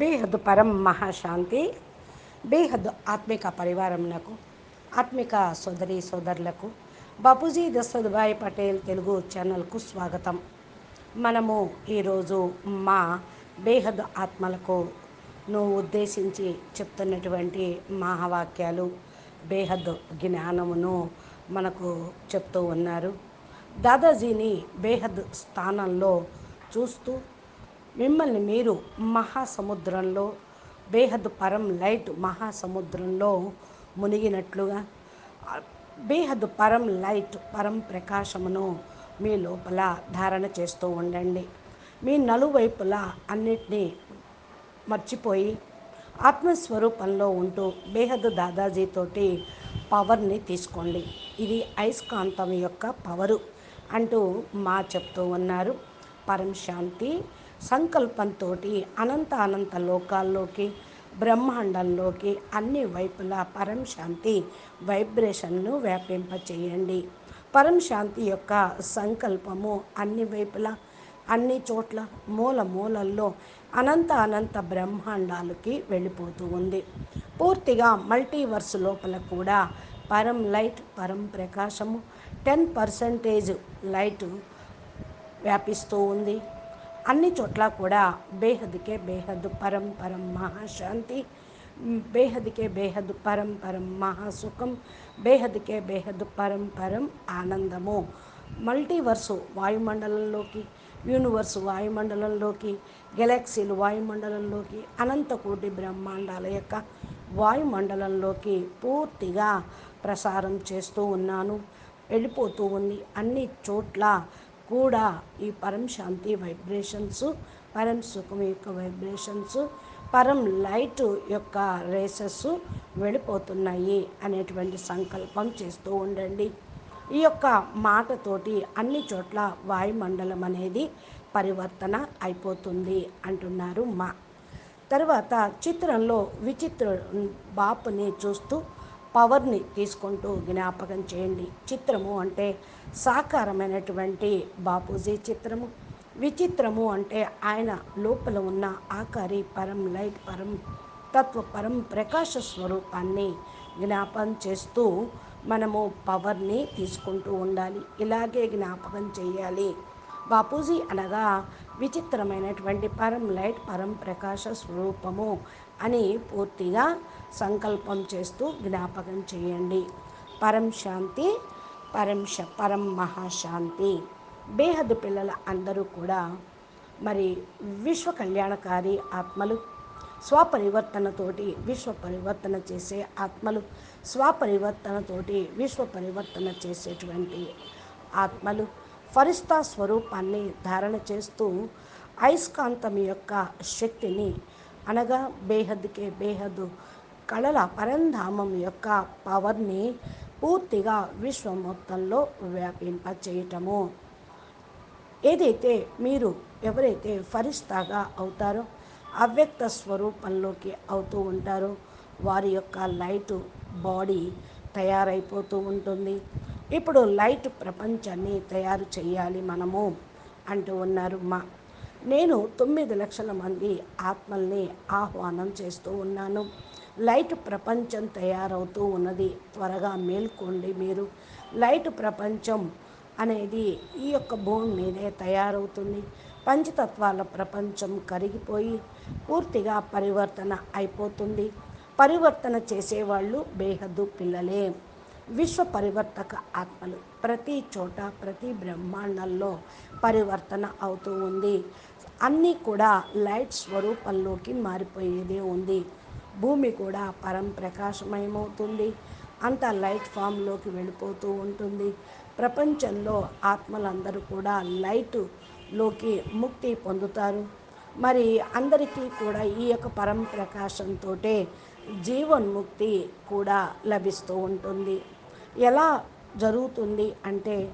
బేహద్ పరం మహాశాంతి బేహద్ ఆత్మిక పరివారంలకు ఆత్మిక సోదరి సోదరులకు బాపూజీ దశదుభాయ్ పటేల్ తెలుగు ఛానల్కు స్వాగతం. మనము ఈరోజు మా బేహద్ ఆత్మలకు నువ్వు ఉద్దేశించి చెప్తున్నటువంటి మహావాక్యాలు బేహద్ జ్ఞానమును మనకు చెప్తూ ఉన్నారు. దాదాజీని బేహద్ స్థానంలో చూస్తూ మిమ్మల్ని మీరు మహాసముద్రంలో బేహద్ పరం లైట్ మహాసముద్రంలో మునిగినట్లుగా బేహద్ పరం లైట్ పరం ప్రకాశమును మీ లోపల ధారణ చేస్తూ ఉండండి. మీ నలువైపులా అన్నిటినీ మర్చిపోయి ఆత్మస్వరూపంలో ఉంటూ బేహద్ దాదాజీతోటి పవర్ని తీసుకోండి. ఇది అయస్కాంతం యొక్క పవరు అంటూ మా చెప్తూ ఉన్నారు. పరం శాంతి సంకల్పంతో అనంత అనంత లోకాల్లోకి బ్రహ్మాండంలోకి అన్ని వైపులా పరం శాంతి వైబ్రేషన్ను వ్యాపింపచేయండి. పరం శాంతి యొక్క సంకల్పము అన్ని వైపులా అన్ని చోట్ల మూల మూలల్లో అనంత అనంత బ్రహ్మాండాలకి వెళ్ళిపోతూ ఉంది. పూర్తిగా మల్టీవర్స్ లోపల కూడా పరం లైట్ పరం ప్రకాశము టెన్ పర్సంటేజ్ లైట్ వ్యాపిస్తూ ఉంది. అన్ని చోట్ల కూడా బేహద్కే బేహద్ పరం పరం మహాశాంతి బేహద్కే బేహద్ పరం పరం మహాసుఖం బేహద్కే బేహద్ పరం పరం ఆనందము. మల్టీవర్సు వాయుమండలంలోకి యూనివర్స్ వాయుమండలంలోకి గెలాక్సీలు వాయుమండలంలోకి అనంతకోటి బ్రహ్మాండాల యొక్క వాయుమండలంలోకి పూర్తిగా ప్రసారం చేస్తూ ఉన్నాను. వెళ్ళిపోతూ ఉంది అన్ని చోట్ల కూడా ఈ పరం శాంతి వైబ్రేషన్స్ పరం సుఖం యొక్క వైబ్రేషన్స్ పరం లైట్ యొక్క రేసెస్ వెళ్ళిపోతున్నాయి అనేటువంటి సంకల్పం చేస్తూ ఉండండి. ఈ యొక్క మాటతోటి అన్ని చోట్ల వాయుమండలం అనేది పరివర్తన అయిపోతుంది అంటున్నారు మా. తర్వాత చిత్రంలో విచిత్ర బాపుని చూస్తూ పవర్ని తీసుకుంటూ జ్ఞాపకం చేయండి. చిత్రము అంటే సాకారమైనటువంటి బాపూజీ చిత్రము. విచిత్రము అంటే ఆయన లోపల ఉన్న ఆకారి పరం లైట్ పరం తత్వ పరం ప్రకాశ స్వరూపాన్ని జ్ఞాపకం చేస్తూ మనము పవర్ని తీసుకుంటూ ఉండాలి. ఇలాగే జ్ఞాపకం చేయాలి. బాపూజీ అనగా విచిత్రమైనటువంటి పరం లైట్ పరం ప్రకాశ స్వరూపము అని పూర్తిగా సంకల్పం చేస్తూ జ్ఞాపకం చేయండి. పరం శాంతి పరం శ పరం మహాశాంతి. బేహద్ పిల్లల అందరూ కూడా మరి విశ్వ కళ్యాణకారి ఆత్మలు స్వపరివర్తనతోటి విశ్వ పరివర్తన చేసే ఆత్మలు స్వపరివర్తనతోటి విశ్వ పరివర్తన చేసేటువంటి ఆత్మలు ఫరిస్తా స్వరూపాన్ని ధారణ చేస్తూ అయస్కాంతం యొక్క శక్తిని అనగా బేహద్కే బేహద్దు కళల పరంధామం యొక్క పవర్ని పూర్తిగా విశ్వం మొత్తంలో వ్యాపింపచేయటము. ఏదైతే మీరు ఎవరైతే ఫరిస్తాగా అవుతారో అవ్యక్త స్వరూపంలోకి అవుతూ ఉంటారో వారి యొక్క లైటు బాడీ తయారైపోతూ ఉంటుంది. ఇప్పుడు లైట్ ప్రపంచాన్ని తయారు చేయాలి మనము అంటూ ఉన్నారు మా. నేను తొమ్మిది లక్షల మంది ఆత్మల్ని ఆహ్వానం చేస్తూ ఉన్నాను. లైట్ ప్రపంచం తయారవుతూ ఉన్నది. త్వరగా మేల్కోండి మీరు. లైట్ ప్రపంచం అనేది ఈ యొక్క భూమి మీదే తయారవుతుంది. పంచతత్వాల ప్రపంచం కరిగిపోయి పూర్తిగా పరివర్తన అయిపోతుంది. పరివర్తన చేసేవాళ్ళు బేహద్దు పిల్లలే. విశ్వ పరివర్తక ఆత్మలు. ప్రతి చోట ప్రతి బ్రహ్మాండంలో పరివర్తన అవుతూ ఉంది. అన్నీ కూడా లైట్ స్వరూపంలోకి మారిపోయేదే ఉంది. భూమి కూడా పరం ప్రకాశమయమవుతుంది. అంత లైట్ ఫామ్లోకి వెళ్ళిపోతూ ఉంటుంది. ప్రపంచంలో ఆత్మలందరూ కూడా లైటులోకి ముక్తి పొందుతారు. మరి అందరికీ కూడా ఈ యొక్క పరం ప్రకాశంతో జీవన్ముక్తి కూడా లభిస్తూ ఉంటుంది. ఎలా జరుగుతుంది అంటే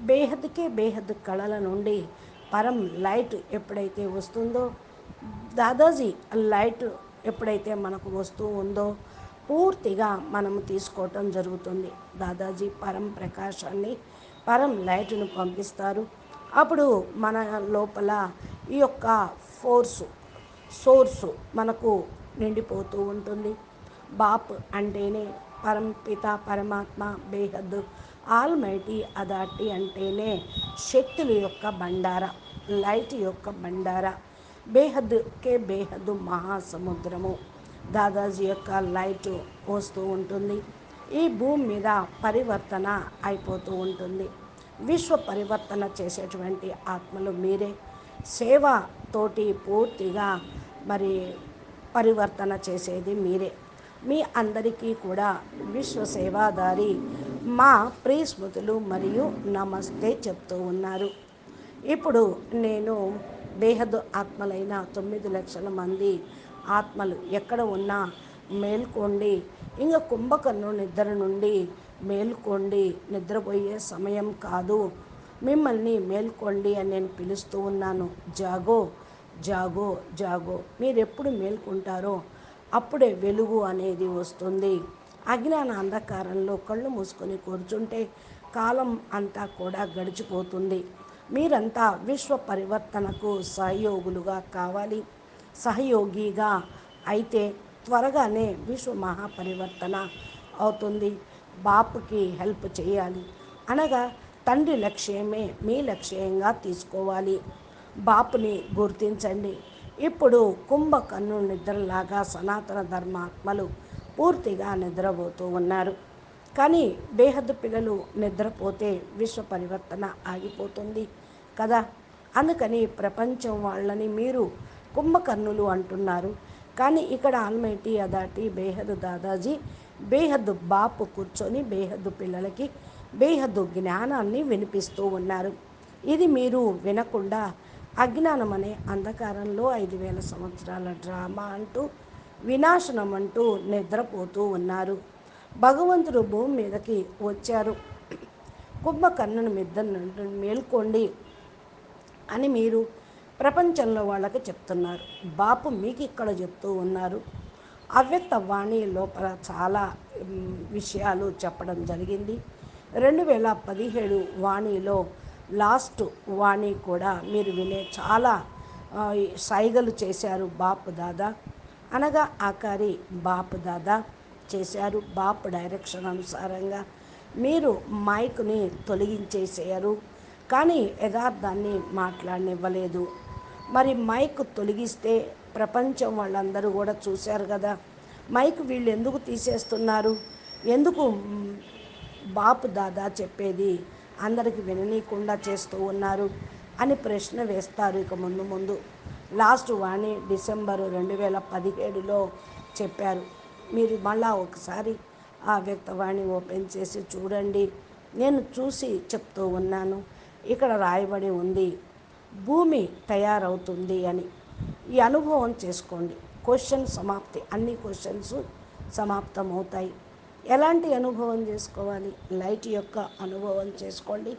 బేహద్కే బేహద్ కళల నుండి పరం లైట్ ఎప్పుడైతే వస్తుందో దాదాజీ లైట్ ఎప్పుడైతే మనకు వస్తూ ఉందో పూర్తిగా మనం తీసుకోవటం జరుగుతుంది. దాదాజీ పరం ప్రకాశాన్ని పరం లైట్ను పంపిస్తారు. అప్పుడు మన లోపల ఈ యొక్క ఫోర్సు సోర్సు మనకు నిండిపోతూ ఉంటుంది. బాప్ అంటేనే పరంపిత పరమాత్మ బేహద్ ఆల్మైటీ అదాటి అంటేనే శక్తుల యొక్క బండార లైట్ యొక్క బండార. బేహద్ కే బేహద్ మహాసముద్రము. దాదాజీ యొక్క లైట్ వస్తూ ఉంటుంది. ఈ భూమి మీద పరివర్తన అయిపోతూ ఉంటుంది. విశ్వ పరివర్తన చేసేటువంటి ఆత్మలు మీరే. సేవ తోటి పూర్తిగా మరి పరివర్తన చేసేది మీరే. మీ అందరికీ కూడా విశ్వ సేవాదారి మా ప్రియ స్మృతులు మరియు నమస్తే చెప్తూ ఉన్నారు. ఇప్పుడు నేను బేహద్ ఆత్మలైన తొమ్మిది లక్షల మంది ఆత్మలు ఎక్కడ ఉన్నా మేల్కోండి ఇంకా కుంభకర్ణు నిద్ర నుండి మేల్కోండి నిద్రపోయే సమయం కాదు. మిమ్మల్ని మేల్కోండి అని నేను పిలుస్తూ ఉన్నాను. జాగో జాగో జాగో. మీరెప్పుడు మేల్కొంటారో అప్పుడే వెలుగు అనేది వస్తుంది. అజ్ఞాన అంధకారంలో కళ్ళు మూసుకొని కూర్చుంటే కాలం అంతా కూడా గడిచిపోతుంది. మీరంతా విశ్వ పరివర్తనకు సహయోగులుగా కావాలి. సహయోగిగా అయితే త్వరగానే విశ్వ మహాపరివర్తన అవుతుంది. బాపుకి హెల్ప్ చేయాలి. అనగా తండ్రి లక్ష్యమే మీ లక్ష్యంగా తీసుకోవాలి. బాపుని గుర్తించండి. ఇప్పుడు కుంభకన్ను నిద్రలాగా సనాతన ధర్మాత్మలు పూర్తిగా నిద్రపోతూ ఉన్నారు. కానీ బేహద్దు పిల్లలు నిద్రపోతే విశ్వ పరివర్తన ఆగిపోతుంది కదా? అందుకని ప్రపంచం వాళ్ళని మీరు కుంభకర్ణులు అంటున్నారు. కానీ ఇక్కడ ఆల్మైటీ అదాటి బేహద్దు దాదాజీ బేహద్దు బాపు కూర్చొని బేహద్దు పిల్లలకి బేహద్దు జ్ఞానాన్ని వినిపిస్తూ ఉన్నారు. ఇది మీరు వినకుండా అజ్ఞానం అనే అంధకారంలో ఐదు వేల సంవత్సరాల డ్రామా అంటూ వినాశనం అంటూ నిద్రపోతూ ఉన్నారు. భగవంతుడు భూమి మీదకి వచ్చారు. కుంభకర్ణుని మిద్ద మేల్కోండి అని మీరు ప్రపంచంలో వాళ్ళకి చెప్తున్నారు. బాపు మీకు ఇక్కడ చెప్తూ ఉన్నారు. అవ్యక్త వాణి లోపల చాలా విషయాలు చెప్పడం జరిగింది. రెండు వేల పదిహేడు వాణిలో లాస్ట్ వాణి కూడా మీరు వినే చాలా సైగలు చేశారు బాపు దాదా. అనగా ఆకారి బాపు దాదా చేశారు బాపు డైరెక్షన్ అనుసారంగా. మీరు మైక్ని తొలగించేసారు కానీ యథార్థాన్ని మాట్లాడనివ్వలేదు. మరి మైక్ తొలగిస్తే ప్రపంచం వాళ్ళందరూ కూడా చూశారు కదా. మైక్ వీళ్ళు ఎందుకు తీసేస్తున్నారు? ఎందుకు బాపు దాదా చెప్పేది అందరికి విననీయకుండా చేస్తూ ఉన్నారు అని ప్రశ్న వేస్తారు ఇక ముందు ముందు. లాస్ట్ వాణి డిసెంబర్ రెండు వేల పదిహేడులో చెప్పారు. మీరు మళ్ళా ఒకసారి ఆ వ్యక్తవాణి ఓపెన్ చేసి చూడండి. నేను చూసి చెప్తూ ఉన్నాను. ఇక్కడ రాయబడి ఉంది. భూమి తయారవుతుంది అని. ఈ అనుభవం చేసుకోండి. క్వశ్చన్ సమాప్తి. అన్ని క్వశ్చన్స్ సమాప్తమవుతాయి. ఎలాంటి అనుభవం చేసుకోవాలి? లైట్ యొక్క అనుభవం చేసుకోండి.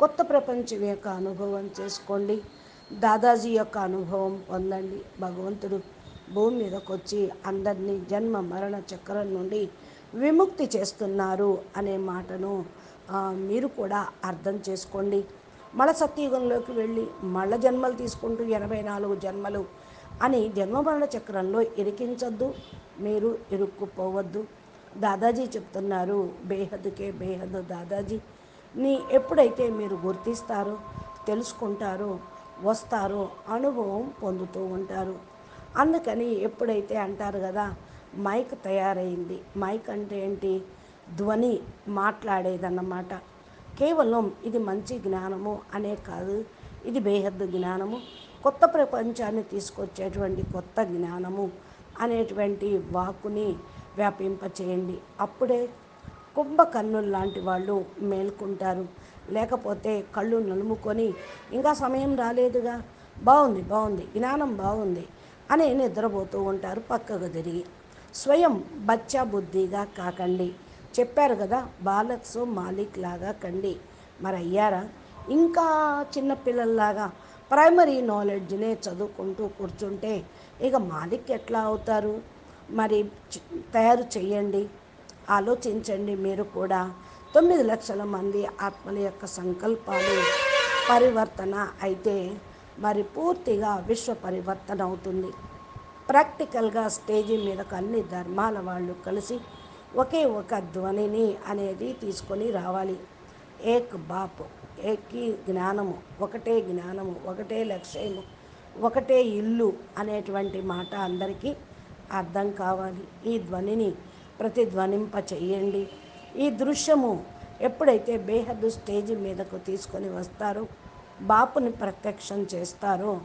కొత్త ప్రపంచం యొక్క అనుభవం చేసుకోండి. దాదాజీ యొక్క అనుభవం పొందండి. భగవంతుడు భూమి మీదకి వచ్చి అందరినీ జన్మ మరణ చక్రం నుండి విముక్తి చేస్తున్నారు అనే మాటను మీరు కూడా అర్థం చేసుకోండి. మళ్ళ సత్యయుగంలోకి వెళ్ళి మళ్ళ జన్మలు తీసుకుంటూ ఎనభై నాలుగు జన్మలు అని జన్మ మరణ చక్రంలో ఇరికించొద్దు. మీరు ఇరుక్కుపోవద్దు. దాదాజీ చెప్తున్నారు బేహద్కే బేహద్ దాదాజీ. నీ ఎప్పుడైతే మీరు గుర్తిస్తారో తెలుసుకుంటారో వస్తారో అనుభవం పొందుతూ ఉంటారు. అందుకని ఎప్పుడైతే అంటారు కదా మైక్ తయారైంది. మైక్ అంటే ఏంటి? ధ్వని మాట్లాడేదన్నమాట. కేవలం ఇది మంచి జ్ఞానము అనే కాదు ఇది బేహద్దు జ్ఞానము. కొత్త ప్రపంచాన్ని తీసుకొచ్చేటువంటి కొత్త జ్ఞానము అనేటువంటి వాక్కుని వ్యాపింపచేయండి. అప్పుడే కుంభకర్ణులు లాంటి వాళ్ళు మేల్కుంటారు. లేకపోతే కళ్ళు నలుముకొని ఇంకా సమయం రాలేదుగా. బాగుంది బాగుంది జ్ఞానం బాగుంది అని నిద్రపోతూ ఉంటారు పక్కకు తిరిగి. స్వయం బచ్చా బుద్ధిగా కాకండి. చెప్పారు కదా బాలక్స్ మాలిక్ లాగా కండి. మరి అయ్యారా? ఇంకా చిన్నపిల్లల్లాగా ప్రైమరీ నాలెడ్జ్నే చదువుకుంటూ కూర్చుంటే ఇక మాలిక్ ఎట్లా అవుతారు? మరి తయారు చేయండి ఆలోచించండి మీరు కూడా. తొమ్మిది లక్షల మంది ఆత్మల యొక్క సంకల్పాలు పరివర్తన అయితే మరి పూర్తిగా విశ్వ పరివర్తన అవుతుంది. ప్రాక్టికల్గా స్టేజీ మీదకు అన్ని ధర్మాల వాళ్ళు కలిసి ఒకే ఒక ధ్వనిని అనేది తీసుకొని రావాలి. ఏక్ బాప్ ఏకీ జ్ఞానము ఒకటే జ్ఞానము ఒకటే లక్ష్యము ఒకటే ఇల్లు అనేటువంటి మాట అందరికీ అర్థం కావాలి. ఈ ధ్వనిని ప్రతిధ్వనింప చెయ్యండి ఈ దృశ్యము ఎప్పుడైతే బేహద్దు స్టేజ్ మీదకు తీసుకొని వస్తారో బాపుని ప్రత్యక్షం చేస్తారో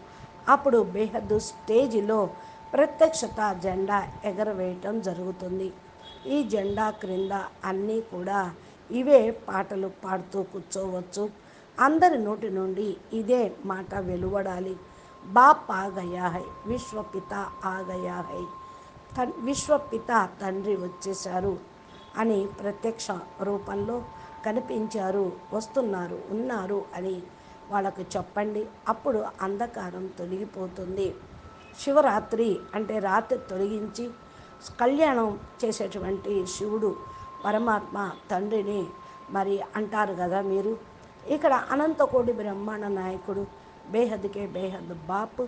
అప్పుడు బేహద్దు స్టేజిలో ప్రత్యక్షత జెండా ఎగరవేయటం జరుగుతుంది. ఈ జెండా క్రింద అన్నీ కూడా ఇవే పాటలు పాడుతూ కూర్చోవచ్చు. అందరి నోటి నుండి ఇదే మాట వెలువడాలి. బాప్ ఆ గయా హై విశ్వపిత ఆ గయా హై తన్ విశ్వపిత తండ్రి వచ్చేశారు అని ప్రత్యక్ష రూపంలో కనిపించారు వస్తున్నారు ఉన్నారు అని వాళ్ళకు చెప్పండి. అప్పుడు అంధకారం తొలగిపోతుంది. శివరాత్రి అంటే రాత్రి తొలగించి కళ్యాణం చేసేటువంటి శివుడు పరమాత్మ తండ్రిని మరి అంటారు కదా మీరు. ఇక్కడ అనంతకోటి బ్రహ్మాండ నాయకుడు బేహద్కే బేహద్ బాప్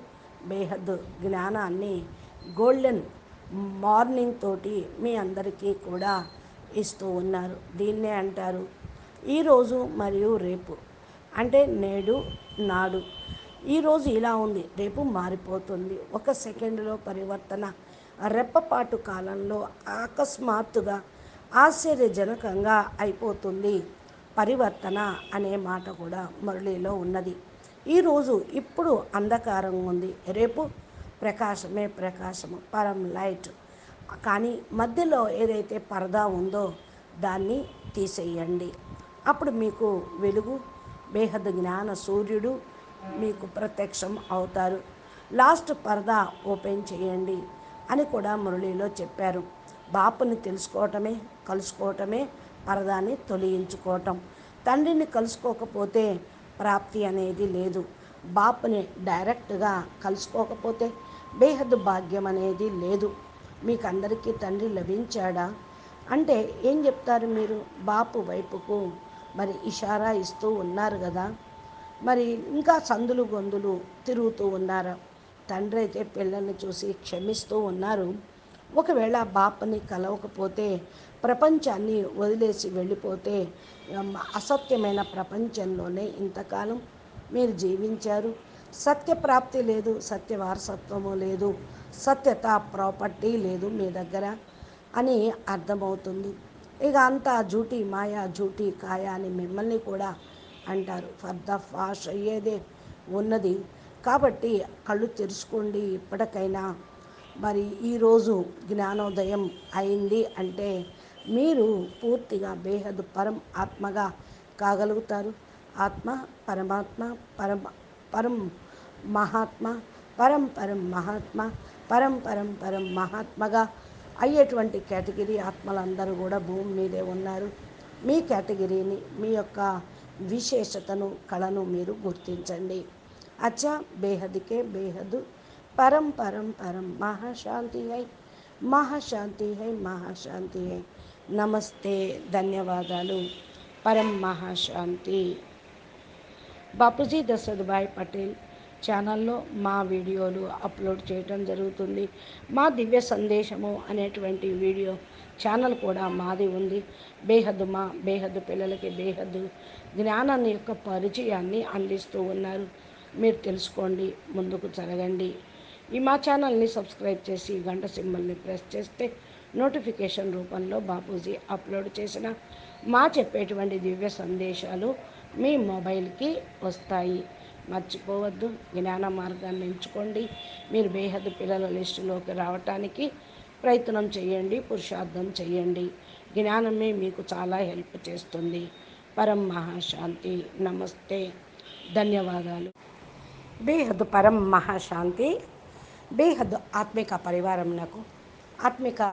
బేహద్ జ్ఞానాన్ని గోల్డెన్ మార్నింగ్ తోటి మీ అందరికీ కూడా ఇస్తూ ఉన్నారు. దీన్నే అంటారు ఈరోజు మరియు రేపు. అంటే నేడు నాడు. ఈరోజు ఇలా ఉంది రేపు మారిపోతుంది. ఒక సెకండ్లో పరివర్తన. రెప్పపాటు కాలంలో అకస్మాత్తుగా ఆశ్చర్యజనకంగా అయిపోతుంది పరివర్తన అనే మాట కూడా మురళిలో ఉన్నది. ఈరోజు ఇప్పుడు అంధకారం ఉంది. రేపు ప్రకాశమే ప్రకాశము పరం లైట్. కానీ మధ్యలో ఏదైతే పరదా ఉందో దాన్ని తీసేయండి. అప్పుడు మీకు వెలుగు బేహద్ జ్ఞాన సూర్యుడు మీకు ప్రత్యక్షం అవుతారు. లాస్ట్ పరదా ఓపెన్ చేయండి అని కూడా మురళిలో చెప్పారు. బాపుని తెలుసుకోవటమే కలుసుకోవటమే పరదాన్ని తొలగించుకోవటం. తండ్రిని కలుసుకోకపోతే ప్రాప్తి అనేది లేదు. బాపుని డైరెక్ట్గా కలుసుకోకపోతే బేహద్ భాగ్యం అనేది లేదు. మీకు అందరికీ తండ్రి లభించాడా? అంటే ఏం చెప్తారు మీరు? బాపు వైపుకు మరి ఇషారా ఇస్తూ ఉన్నారు కదా. మరి ఇంకా సందులు గొందులు తిరుగుతూ ఉన్నారు? తండ్రి అయితే పిల్లల్ని చూసి క్షమిస్తూ ఉన్నారు. ఒకవేళ బాపని కలవకపోతే ప్రపంచాన్ని వదిలేసి వెళ్ళిపోతే అసత్యమైన ప్రపంచంలోనే ఇంతకాలం మీరు జీవించారు. సత్యప్రాప్తి లేదు సత్య వారసత్వము లేదు సత్యత ప్రాపర్టీ లేదు మీ దగ్గర అని అర్థమవుతుంది. ఇక అంతా జూటి మాయా జూటి కాయ అని మిమ్మల్ని కూడా అంటారు. ఫర్ ద ఫాష్ అయ్యేదే ఉన్నది. కాబట్టి కళ్ళు తెరుచుకోండి ఇప్పటికైనా. మరి ఈరోజు జ్ఞానోదయం అయింది అంటే మీరు పూర్తిగా బేహద్ పరం ఆత్మగా కాగలుగుతారు. ఆత్మ పరమాత్మ పరమ పరం మహాత్మ పరం పరం మహాత్మ పరం పరం పరం మహాత్మగా అయ్యేటువంటి కేటగిరీ ఆత్మలందరూ కూడా భూమి మీదే ఉన్నారు. మీ కేటగిరీని మీ యొక్క విశేషతను కళను మీరు గుర్తించండి. అచ్చా బేహద్కే బేహదు. పరం పరం పరం మహాశాంతి హై. మహాశాంతి హై మహాశాంతి హై. నమస్తే ధన్యవాదాలు. పరం మహాశాంతి. బాపూజీ దశరథభాయ్ పటేల్ ఛానల్లో మా వీడియోలు అప్లోడ్ చేయటం జరుగుతుంది. మా దివ్య సందేశము అనేటువంటి వీడియో ఛానల్ కూడా మాది ఉంది. బేహద్దు మా బేహద్దు పిల్లలకి బేహద్దు జ్ఞానాన్ని యొక్క పరిచయాన్ని అందిస్తూ ఉన్నారు. మీరు తెలుసుకోండి ముందుకు జరగండి. ఈ మా ఛానల్ని సబ్స్క్రైబ్ చేసి గంట సింబల్ని ప్రెస్ చేస్తే నోటిఫికేషన్ రూపంలో బాపూజీ అప్లోడ్ చేసిన మా చెప్పేటువంటి దివ్య సందేశాలు మీ మొబైల్కి వస్తాయి. మర్చిపోవద్దు. జ్ఞాన మార్గాన్ని ఎంచుకోండి. మీరు బేహద్దు పిల్లల లిస్టులోకి రావటానికి ప్రయత్నం చేయండి. పురుషార్థం చేయండి. జ్ఞానమే మీకు చాలా హెల్ప్ చేస్తుంది. పరం మహాశాంతి. నమస్తే. ధన్యవాదాలు. బేహద్ పరం మహాశాంతి. బేహద్ ఆత్మిక పరివారం నాకు. ఆత్మిక